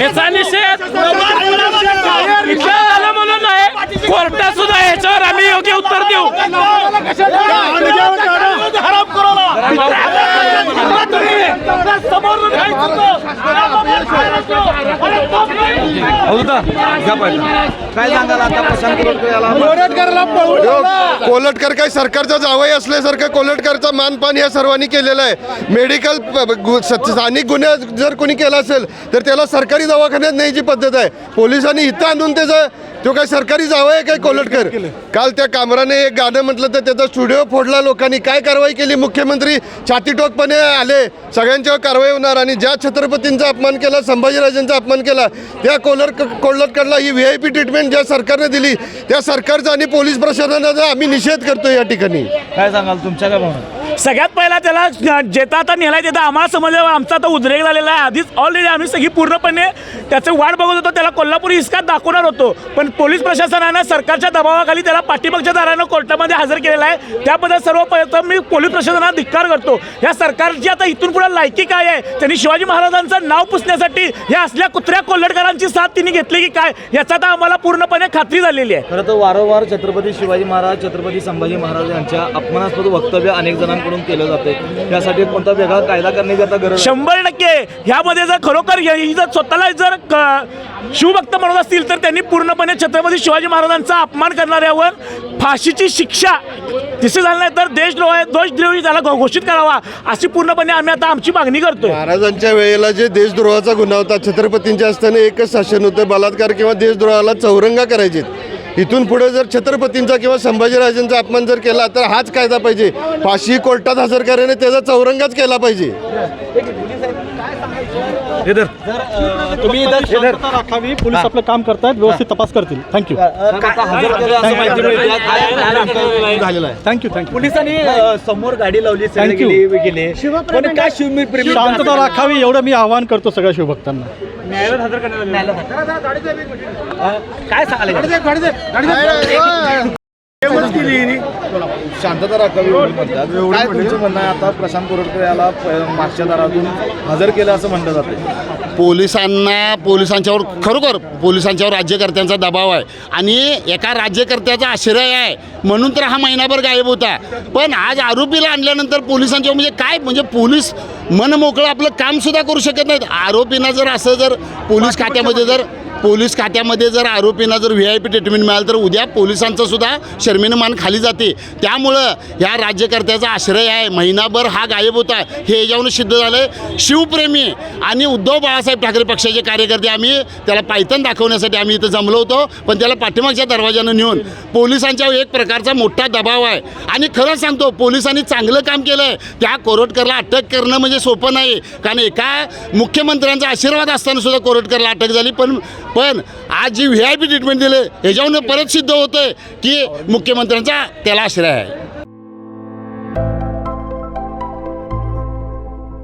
याचा निषेध झालं म्हणून नाही कोर्टात सुद्धा याच्यावर आम्ही योग्य उत्तर देऊ काय सांगाल आता प्रशांत कोलटकर याला? कोलटकर काय सरकारचा जावई असल्यासारखं कोलटकरचा मानपान या सर्वांनी केलेलं आहे. मेडिकल स्थानिक गुन्हे जर कोणी केला असेल तर त्याला सरकारी दवाखान्यात न्यायची पद्धत आहे. पोलिसांनी इथं आणून त्याचं तो काय सरकारी जावं आहे काय कोलटकर? काल त्या कामराने एक गाणं म्हटलं तर त्याचा स्टुडिओ फोडला लोकांनी. काय कारवाई केली? मुख्यमंत्री छातीटोकपणे आले. सगळ्यांच्यावर कारवाई होणार आणि ज्या छत्रपतींचा अपमान केला संभाजीराजांचा अपमान केला त्या कोलर कोल्हटकडला ही व्ही आय पी ट्रीटमेंट ज्या सरकारने दिली त्या सरकारचा आणि पोलीस प्रशासनाचा आम्ही निषेध करतो या ठिकाणी. काय सांगाल तुमच्या काय भावना? सगळ्यात पहिला त्याला जेता आता नेलाय देता आम्हाला समजलं आमचा आता उद्रेक झालेला आहे. आधीच ऑलरेडी आम्ही सगळी पूर्णपणे त्याचं वाट बघत होतो. त्याला कोल्हापूर इसकात दाखवणार होतो. पण पोलीस प्रशासनानं सरकारच्या दबावाखाली त्याला पाठीमागच्या दारानं कोर्टामध्ये हजर केलेला आहे. त्याबद्दल सर्वप्रथम मी पोलीस प्रशासनाला धिक्कार करतो. या सरकारची आता इथून पुढे लायकी काय आहे? त्यांनी शिवाजी महाराजांचं नाव पुसण्यासाठी या असल्या कुत्र्या कोल्हडकरांची साथ तिने घेतली की काय? याचा तर आम्हाला पूर्णपणे खात्री झालेली आहे. खरं तर वारंवार छत्रपती शिवाजी महाराज छत्रपती संभाजी महाराज यांच्या अपमानास्पद वक्तव्य अनेक जणांकडून केलं जाते त्यासाठी कोणता वेगळा कायदा करण्याची आता गरज. शंभर टक्के. ह्यामध्ये जर खरोखर ही ही जर स्वतःला जर क- शिवभक्त म्हणत असतील तर त्यांनी पूर्णपणे छत्रपती शिवाजी महाराजांचा अपमान करणाऱ्यावर फाशीची शिक्षा तिथे झालं नाही तर देशद्रोह दोषद्रोही त्याला घोषित करावा अशी पूर्णपणे आम्ही आता आमची मागणी करतोय. महाराजांच्या वेळेला जे देशद्रोहाचा गुन्हा होता छत्रपतींच्या असताना एकच शासन होतं बलात्कार किंवा देशद्रोहाला चौरंगा करायचे इथून पुढे जर छत्रपतींचा किंवा संभाजीराजांचा अपमान जर केला तर हाच कायदा पाहिजे. फाशी कोर्टात हजर करायने त्याचा चौरंगाच केला पाहिजे. तुम्ही राखावी पोलीस आपलं काम करतायत व्यवस्थित तपास करतील. थँक्यू झालेलं आहे. थँक्यू थँक्यू पोलिसांनी समोर गाडी लावली you. गेले पण काय शांतता राखावी एवढं मी आवाहन करतो सगळ्या शिवभक्तांना. काय सांगाले शांतता राखावी म्हणतात. काय तुमचं म्हणणं आहे? आता प्रशांत कोरटकर याला मागच्या दारातून हजर केलं असं म्हणलं जाते पोलिसांना पोलिसांच्यावर खरोखर पोलिसांच्यावर राज्यकर्त्यांचा दबाव आहे. आणि एका राज्यकर्त्याचा आश्रय आहे. म्हणून तर हा महिनाभर गायब होता. पण आज आरोपीला आणल्यानंतर पोलिसांच्या म्हणजे काय? म्हणजे पोलीस मन मोकळं आपलं कामसुद्धा करू शकत नाहीत. आरोपींना जर असं जर पोलीस खात्यामध्ये जर पोलीस खात्यामध्ये जर आरोपींना जर व्ही आय पी ट्रीटमेंट मिळालं तर उद्या पोलिसांचं सुद्धा शर्मीनं मान खाली जाते. त्यामुळं ह्या राज्यकर्त्याचा आश्रय आहे. महिनाभर हा गायब होता. हे याच्यावरून सिद्ध झालं शिवप्रेमी आणि उद्धव बाळासाहेब ठाकरे पक्षाचे कार्यकर्ते आम्ही त्याला पायथन दाखवण्यासाठी आम्ही इथं जमलो होतो. पण त्याला पाठीमागच्या दरवाजानं नेऊन पोलिसांच्या एक प्रकारचा मोठा दबाव आहे. आणि खरं सांगतो पोलिसांनी चांगलं काम केलं आहे त्या कोरटकरला अटक करणं म्हणजे सोपं नाही. कारण एका मुख्यमंत्र्यांचा आशीर्वाद असताना सुद्धा कोरटकरला अटक झाली. पण पण आज जी व्ही आय पी ट्रीटमेंट दिले ह्याच्यावरून परत सिद्ध होतं की मुख्यमंत्र्यांचा त्याला आश्रय आहे.